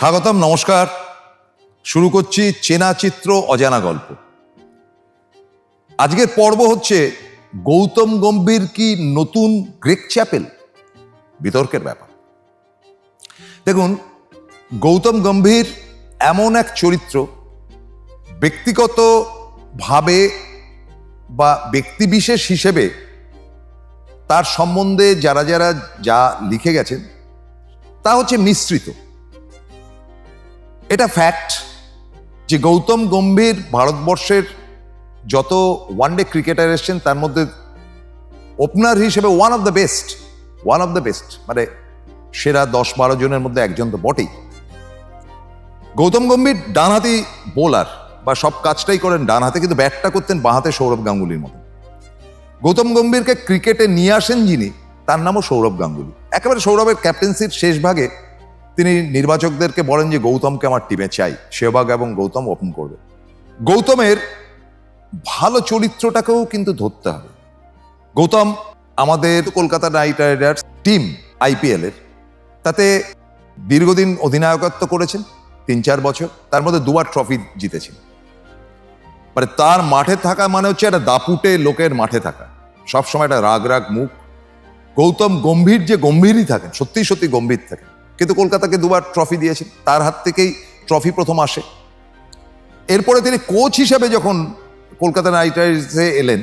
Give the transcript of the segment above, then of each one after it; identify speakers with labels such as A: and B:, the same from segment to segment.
A: স্বাগতম, নমস্কার। শুরু করছি চেনা চিত্র, অজানা গল্প। আজকের পর্ব হচ্ছে, গৌতম গম্ভীর কি নতুন গ্রেক চ্যাপেল? বিতর্কের ব্যাপার। দেখুন, গৌতম গম্ভীর এমন এক চরিত্র ব্যক্তিগতভাবে বা ব্যক্তিবিশেষ হিসেবে তার সম্বন্ধে যারা যারা যা লিখে গেছেন, তা হচ্ছে মিশ্রিত। এটা ফ্যাক্ট যে গৌতম গম্ভীর ভারতবর্ষের যত ওয়ানডে ক্রিকেটার এসছেন, তার মধ্যে ওপেনার হিসেবে one of the best one of the best মানে সেরা দশ বারো জনের মধ্যে একজন তো বটেই। গৌতম গম্ভীর ডানহাতি বোলার বা সব কাজটাই করেন ডান হাতে কিন্তু ব্যাটটা করতেন বাঁ হাতে সৌরভ গাঙ্গুলির মতো গৌতম গম্ভীরকে ক্রিকেটে নিয়ে আসেন যিনি, তার নামও সৌরভ গাঙ্গুলি। একেবারে সৌরভের ক্যাপ্টেন্সির শেষ ভাগে তিনি নির্বাচকদেরকে বলেন যে গৌতমকে আমার টিমে চাই। সেহবাগ এবং গৌতম ওপেন করবে। গৌতমের ভালো চরিত্রটাকেও কিন্তু ধরতে হবে। গৌতম আমাদের Kolkata Knight Riders team IPL এর। তাতে দীর্ঘদিন অধিনায়কত্ব করেছেন, তিন চার বছর, তার মধ্যে দুবার ট্রফি জিতেছেন। মানে তার মাঠে থাকা মানে হচ্ছে একটা দাপুটে লোকের মাঠে থাকা। সবসময় একটা রাগ রাগ মুখ। গৌতম গম্ভীর যে গম্ভীরই থাকেন সত্যি সত্যি গম্ভীর থাকেন। কিন্তু কলকাতাকে দুবার ট্রফি দিয়েছেন। তার হাত থেকেই ট্রফি প্রথম আসে। এরপরে তিনি কোচ হিসেবে যখন কলকাতা নাইট রাইডার্সে এলেন,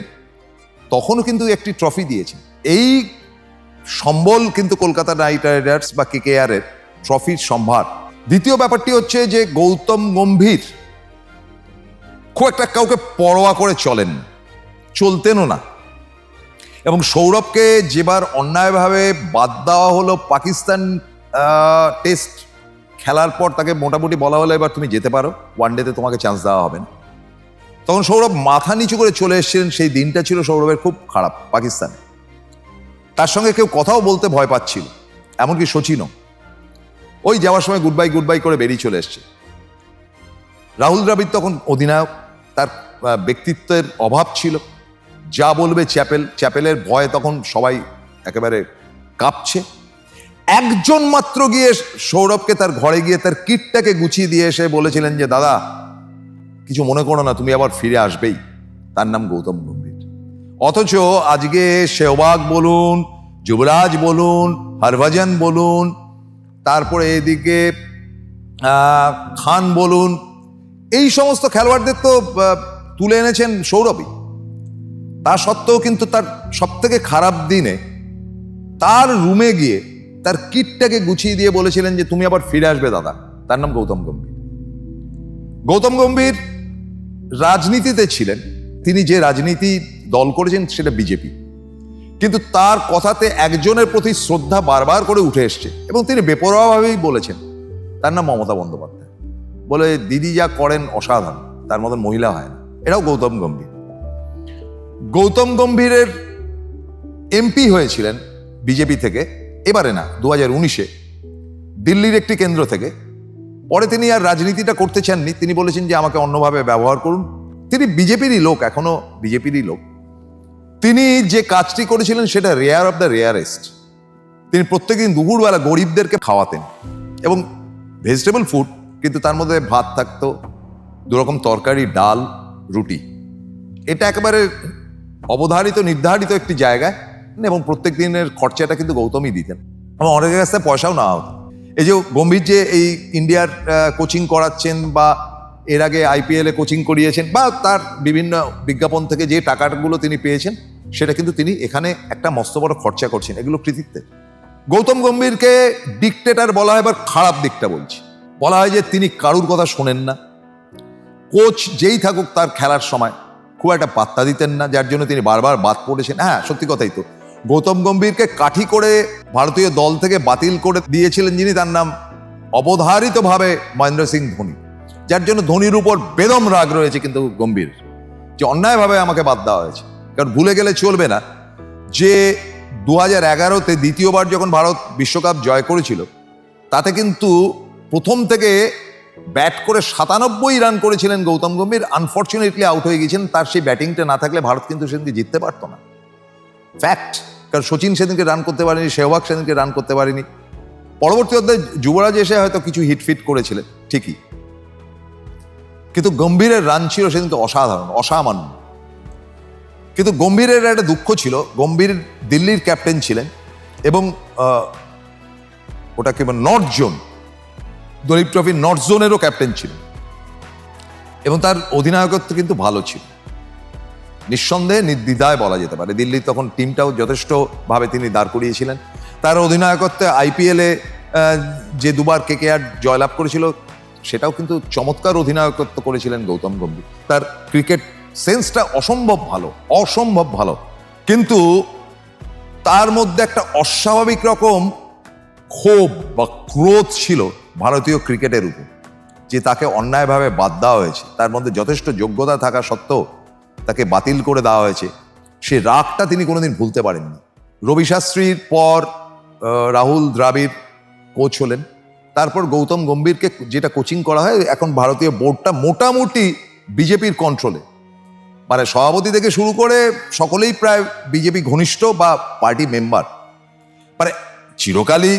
A: তখনও কিন্তু একটি ট্রফি দিয়েছেন। এই সম্বল কিন্তু কলকাতা নাইট রাইডার্স বা কেকেআর এর ট্রফির সম্ভার। দ্বিতীয় ব্যাপারটি হচ্ছে যে গৌতম গম্ভীর খুব একটা কাউকে পরোয়া করে চলেন, চলতেনও না। এবং সৌরভকে যেবার অন্যায়ভাবে বাদ দেওয়া হলো পাকিস্তান টেস্ট খেলার পর তাকে মোটামুটি বলা হলো, এবার তুমি যেতে পারো। ওয়ান ডেতে তোমাকে চান্স দেওয়া হবে না। তখন সৌরভ মাথা নিচু করে চলে এসেছিলেন। সেই দিনটা ছিল সৌরভের খুব খারাপ, পাকিস্তানে। তার সঙ্গে কেউ কথাও বলতে ভয় পাচ্ছিল, এমনকি সচিনও ওই যাওয়ার সময় গুড বাই গুড বাই করে বেরিয়ে চলে এসছে। রাহুল দ্রাবিড় তখন অধিনায়ক, তার ব্যক্তিত্বের অভাব ছিল। যা বলবে চ্যাপেল, চ্যাপেলের ভয়ে তখন সবাই একেবারে কাঁপছে। একজন মাত্র গিয়ে সৌরভকে তার ঘরে গিয়ে তার কিটটাকে গুছিয়ে দিয়ে এসে বলেছিলেন যে, দাদা, কিছু মনে করো না, তুমি আবার ফিরে আসবেই। তার নাম গৌতম গম্ভীর। অথচ আজকে সেহবাগ বলুন, যুবরাজ বলুন, হরভজন বলুন, তারপরে এদিকে খান বলুন, এই সমস্ত খেলোয়াড়দের তো তুলে এনেছেন সৌরভই। তা সত্ত্বেও কিন্তু তার সব থেকে খারাপ দিনে তার রুমে গিয়ে তার কিটটাকে গুছিয়ে দিয়ে বলেছিলেন যে তুমি আবার ফিরে আসবে, দাদা। তার নাম গৌতম গম্ভীর। গৌতম গম্ভীর রাজনীতিতে ছিলেন। তিনি যে রাজনীতি দল করেছেন সেটা বিজেপি। কিন্তু তার কথাতে একজনের প্রতি শ্রদ্ধা বারবার করে উঠে এসছে এবং তিনি বেপরোয়াভাবেই বলেছেন, তার নাম মমতা বন্দ্যোপাধ্যায়। বলে, দিদি যা করেন অসাধারণ, তার মতন মহিলা হয় না। এটাও গৌতম গম্ভীর। গৌতম গম্ভীরের এমপি হয়েছিলেন বিজেপি থেকে এবারে না দু হাজার উনিশে। দিল্লির একটি কেন্দ্র থেকে, পরে তিনি আর রাজনীতিটা করতে চাননি, তিনি বলেছেন যে আমাকে অন্যভাবে ব্যবহার করুন। তিনি বিজেপিরই লোক, এখনও বিজেপিরই লোক। তিনি যে কাজটি করেছিলেন, সেটা রেয়ার অফ দ্য রেয়ারেস্ট। তিনি প্রত্যেকদিন দুপুরবেলা গরিবদেরকে খাওয়াতেন। এবং ভেজিটেবল ফুড, কিন্তু তার মধ্যে ভাত থাকতো, দুরকম তরকারি, ডাল, রুটি। এটা একেবারে অবধারিত, নির্ধারিত একটি জায়গায় এবং প্রত্যেক দিনের খরচাটা কিন্তু গৌতমই দিতেন। এবং অনেকের কাছ থেকে পয়সাও নেওয়া হতো। এই যে গম্ভীর যে এই ইন্ডিয়ার কোচিং করাচ্ছেন বা এর আগে আইপিএলে কোচিং করিয়েছেন বা তার বিভিন্ন বিজ্ঞাপন থেকে যে টাকাগুলো তিনি পেয়েছেন, সেটা কিন্তু তিনি এখানে একটা মস্ত বড় খরচা করছেন। এগুলো কৃতিত্বের। গৌতম গম্ভীরকে ডিকটেটার বলা হয়, এবার খারাপ দিকটা বলছি। বলা হয় যে তিনি কারুর কথা শোনেন না। কোচ যেই থাকুক তার খেলার সময় খুব একটা পাত্তা দিতেন না, যার জন্য তিনি বারবার বাদ পড়েছেন। হ্যাঁ সত্যি কথাই তো। গৌতম গম্ভীরকে কাঠি করে ভারতীয় দল থেকে বাতিল করে দিয়েছিলেন যিনি, তার নাম অবধারিতভাবে মহেন্দ্র সিং ধোনি, যার জন্য ধোনির উপর বেদম রাগ রয়েছে কিন্তু গম্ভীর। যে অন্যায়ভাবে আমাকে বাদ দেওয়া হয়েছে, কারণ ভুলে গেলে চলবে না। যে দু হাজার এগারোতে দ্বিতীয়বার যখন ভারত বিশ্বকাপ জয় করেছিল, তাতে কিন্তু প্রথম থেকে ব্যাট করে সাতানব্বই রান করেছিলেন গৌতম গম্ভীর। আনফর্চুনেটলি আউট হয়ে গেছেন তার সেই ব্যাটিংটা না থাকলে ভারত কিন্তু সেদিনকে জিততে পারতো না। ফ্যাক্ট। কারণ সচিন সেদিনকে রান করতে পারেনি, সেহবাগ সেদিনকে রান করতে পারেনি। পরবর্তী অধ্যায়ে যুবরাজ এসে হয়তো কিছু হিটফিট করেছিলেন, ঠিকই। কিন্তু গম্ভীরের রান ছিল সেদিনকে অসাধারণ, অসামান্য। কিন্তু গম্ভীরের একটা দুঃখ ছিল, গম্ভীর দিল্লির ক্যাপ্টেন ছিলেন এবং ওটাকে নর্থ জোন দলীপ ট্রফির নর্থ জোনেরও ক্যাপ্টেন ছিলেন। এবং তার অধিনায়কত্ব কিন্তু ভালো ছিল। নিঃসন্দেহে নির্দ্বিধায় বলা যেতে পারে। দিল্লির তখন টিমটাও যথেষ্টভাবে তিনি দাঁড় করিয়েছিলেন। তার অধিনায়কত্বে আইপিএলে যে দুবার কেকেআর জয়লাভ করেছিল, সেটাও কিন্তু চমৎকার অধিনায়কত্ব করেছিলেন গৌতম গম্ভীর। তার ক্রিকেট সেন্সটা অসম্ভব ভালো অসম্ভব ভালো। কিন্তু তার মধ্যে একটা অস্বাভাবিক রকম ক্ষোভ বা ক্রোধ ছিল ভারতীয় ক্রিকেটের উপর, যে তাকে অন্যায়ভাবে বাদ দেওয়া হয়েছে। তার মধ্যে যথেষ্ট যোগ্যতা থাকা সত্ত্বেও তাকে বাতিল করে দেওয়া হয়েছে। সে রাগটা তিনি কোনোদিন ভুলতে পারেননি। রবি শাস্ত্রীর পর রাহুল দ্রাবিড় কোচ হলেন। তারপর গৌতম গম্ভীরকে যেটা কোচিং করা হয়, এখন ভারতীয় বোর্ডটা মোটামুটি বিজেপির কন্ট্রোলে মানে সভাপতি থেকে শুরু করে সকলেই প্রায় বিজেপি ঘনিষ্ঠ বা পার্টি মেম্বার মানে চিরকালই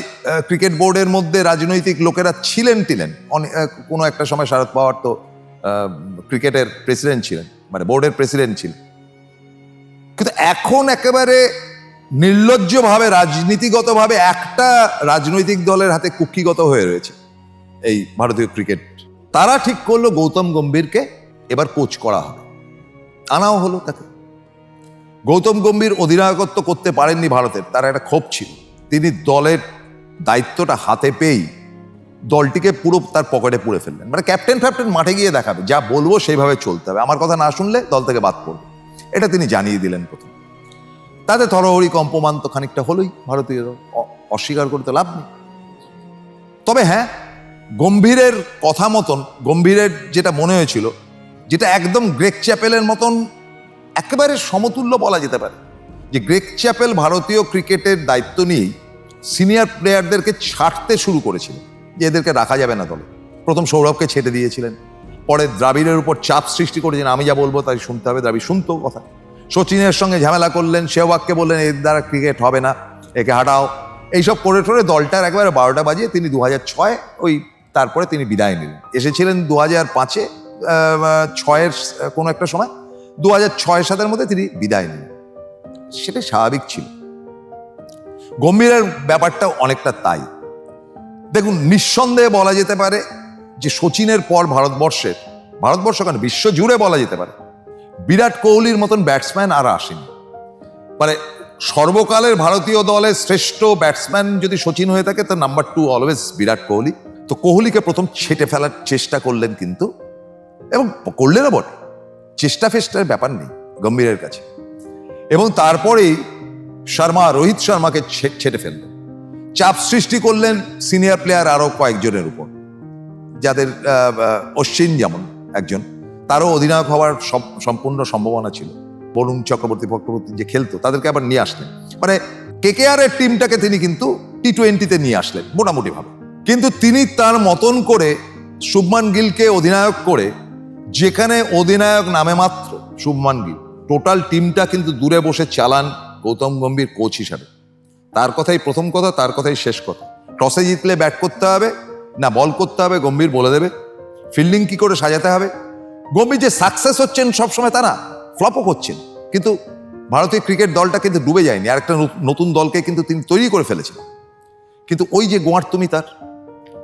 A: ক্রিকেট বোর্ডের মধ্যে রাজনৈতিক লোকেরা ছিলেন টিলেন কোনো একটা সময় শারদ পাওয়ার তো ক্রিকেটের প্রেসিডেন্ট ছিলেন। মানে বোর্ডের প্রেসিডেন্ট ছিলেন। কিন্তু এখন একেবারে নির্লজ্জভাবে, রাজনীতিগতভাবে একটা রাজনৈতিক দলের হাতে কুক্ষিগত হয়ে রয়েছে এই ভারতীয় ক্রিকেট। তারা ঠিক করল গৌতম গম্ভীরকে এবার কোচ করা হবে। আনাও হলো তাকে। গৌতম গম্ভীর অধিনায়কত্ব করতে পারেননি ভারতের, তার একটা ক্ষোভ ছিল। তিনি দলের দায়িত্বটা হাতে পেয়েই দলটিকে পুরো তার পকেটে পুড়ে ফেললেন। মানে ক্যাপ্টেন ফ্যাপ্টেন মাঠে গিয়ে দেখাবে, যা বলব সেইভাবে চলতে হবে। আমার কথা না শুনলে দল থেকে বাদ পড়বে। এটা তিনি জানিয়ে দিলেন প্রথম। তাতে থরহরি কম্পমান তো খানিকটা হলোই। ভারতীয়। অস্বীকার করতে লাভ নেই। তবে হ্যাঁ গম্ভীরের কথা মতন, গম্ভীরের যেটা মনে হয়েছিল, যেটা একদম গ্রেক চ্যাপেলের মতন একেবারে সমতুল্য বলা যেতে পারে, যে গ্রেক চ্যাপেল ভারতীয় ক্রিকেটের দায়িত্ব নিয়েই সিনিয়র প্লেয়ারদেরকে ছাড়তে শুরু করেছিল। যে এদেরকে রাখা যাবে না দলে প্রথম সৌরভকে ছেটে দিয়েছিলেন। পরে দ্রাবিড়ের উপর চাপ সৃষ্টি করেছেন আমি যা বলব তাই শুনতে হবে। দ্রাবিড় শুনতো কথা। সচিনের সঙ্গে ঝামেলা করলেন সেহবাগকে বললেন, এর দ্বারা ক্রিকেট হবে না, একে হাঁটাও এইসব করে টোরে দলটার একবারে বারোটা বাজিয়ে তিনি দু ছয়, ওই তারপরে তিনি বিদায় নিলেন। এসেছিলেন দু হাজার পাঁচে ছয়ের কোনো একটা সময়। দু হাজার ছয় সাতের মধ্যে তিনি বিদায় নিলেন। সেটা স্বাভাবিক ছিল। গম্ভীরের ব্যাপারটা অনেকটা তাই। দেখুন, নিঃসন্দেহে বলা যেতে পারে যে সচিনের পর ভারতবর্ষের, ভারতবর্ষ কেন, বিশ্ব জুড়ে বলা যেতে পারে। বিরাট কোহলির মতন ব্যাটসম্যান আর আসেনি। মানে সর্বকালের ভারতীয় দলের শ্রেষ্ঠ ব্যাটসম্যান যদি সচিন হয়ে থাকে তো number two always Virat Kohli. তো কোহলিকে প্রথম ছেটে ফেলার চেষ্টা করলেন কিন্তু, এবং করলেনও বটে চেষ্টা ফেষ্টার ব্যাপার নেই, গম্ভীরের কাছে। এবং তারপরেই শর্মা, রোহিত শর্মাকে ছেটে ফেললেন। চাপ সৃষ্টি করলেন সিনিয়র প্লেয়ার আরও কয়েকজনের উপর। যাদের অশ্বিন যেমন একজন, তারও অধিনায়ক হওয়ার সম্পূর্ণ সম্ভাবনা ছিল। বরুণ চক্রবর্তী ফক্রবর্তী যে খেলতো, তাদেরকে আবার নিয়ে আসলেন। মানে কেকেআর এর টিমটাকে তিনি কিন্তু টি টোয়েন্টিতে নিয়ে আসলেন মোটামুটি ভাবে কিন্তু তিনি তার মতন করে শুভমান গিলকে অধিনায়ক করে, যেখানে অধিনায়ক নামে মাত্র শুভমান গিল টোটাল টিমটা কিন্তু দূরে বসে চালান গৌতম গম্ভীর কোচ হিসাবে। তার কথাই প্রথম কথা, তার কথাই শেষ কথা। টসে জিতলে ব্যাট করতে হবে, না বল করতে হবে, গম্ভীর বলে দেবে। ফিল্ডিং কি করে সাজাতে হবে? গম্ভীর যে সাকসেস হচ্ছেন সবসময় তা না ফ্লপও করছেন। কিন্তু ভারতীয় ক্রিকেট দলটা কিন্তু ডুবে যায়নি, আর একটা নতুন দলকে কিন্তু তিনি তৈরি করে ফেলেছেন। কিন্তু ওই যে গোয়ার তুমি তার,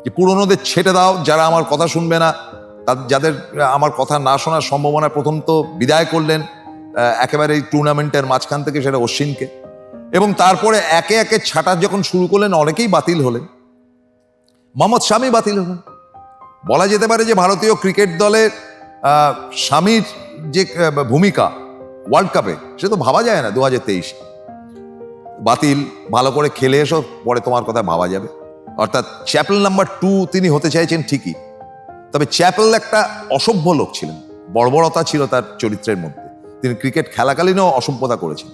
A: যে পুরনোদের ছেটে দাও, যারা আমার কথা শুনবে না যাদের আমার কথা না শোনার সম্ভাবনা প্রথম তো বিদায় করলেন একেবারে এই টুর্নামেন্টের মাঝখান থেকে সেটা অশ্বিনকে। এবং তারপরে একে একে ছাটা যখন শুরু করলেন, অনেকেই বাতিল হলেন। মোহাম্মদ স্বামী বাতিল হলেন। বলা যেতে পারে যে ভারতীয় ক্রিকেট দলের স্বামীর যে ভূমিকা ওয়ার্ল্ড কাপে, সে তো ভাবা যায় না দু হাজার তেইশে। বাতিল, ভালো করে খেলে এসো, পরে তোমার কথা ভাবা যাবে। অর্থাৎ চ্যাপেল নাম্বার টু তিনি হতে চাইছেন ঠিকই। তবে চ্যাপেল একটা অসভ্য লোক ছিলেন। বর্বরতা ছিল তার চরিত্রের মধ্যে। তিনি ক্রিকেট খেলাকালীনও অসভ্যতা করেছেন।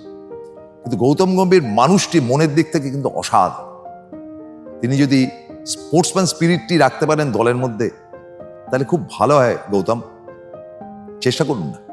A: কিন্তু গৌতম গম্ভীর মানুষটি মনের দিক থেকে কিন্তু অসাধ তিনি যদি স্পোর্টসম্যান স্পিরিটটি রাখতে পারেন দলের মধ্যে, তাহলে খুব ভালো হয় গৌতম। চেষ্টা করুন না।